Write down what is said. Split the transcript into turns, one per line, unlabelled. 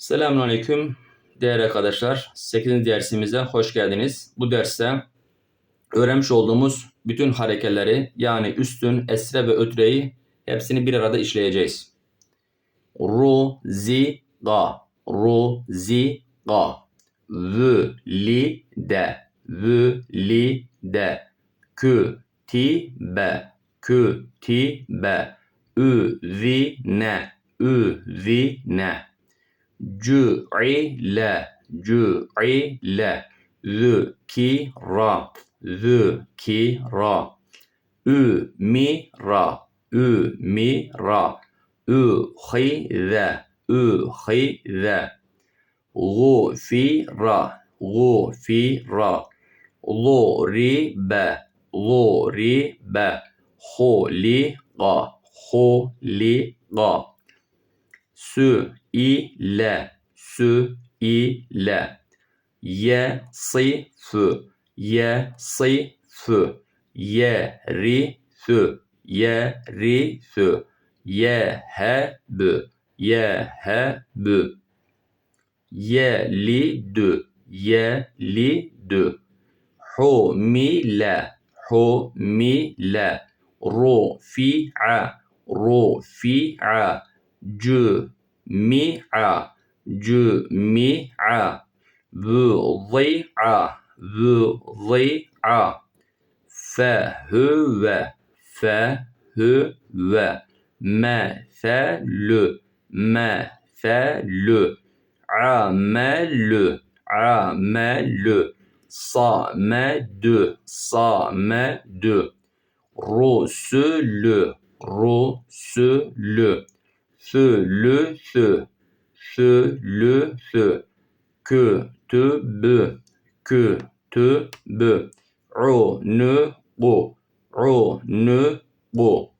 Selamünaleyküm değerli arkadaşlar. 8. dersimize hoş geldiniz. Bu derste öğrenmiş olduğumuz bütün harekeleri yani üstün, esre ve ötreyi hepsini bir arada işleyeceğiz. Ru, zi, ga, ru, zi, ga, vü, li, de, vü, li, de, kü, ti, be, kü, ti, be, ü, zi, ne, ü, zi, ne. Cü'ile, cü'ile, zükira, zükira, ümira, ümira, ühize, ühize, gufira, gufira, zuribe, zuribe, huliga, huliga, sü ile sü ile ye sıfı ye sıfı ye ri sü ye ri sü ye he bü. Ye he bü. Ye li dü. Ye li dü. Humile humile rufi'a rufi'a cümi'a cümi'a vızi'a vızi'a fehüve fehüve meselü. Meselü. Amelü. Amelü. Samedü samedü rusulü rusulü ce le ce ce le ce que te be que te be ro ne bo ro ne bo.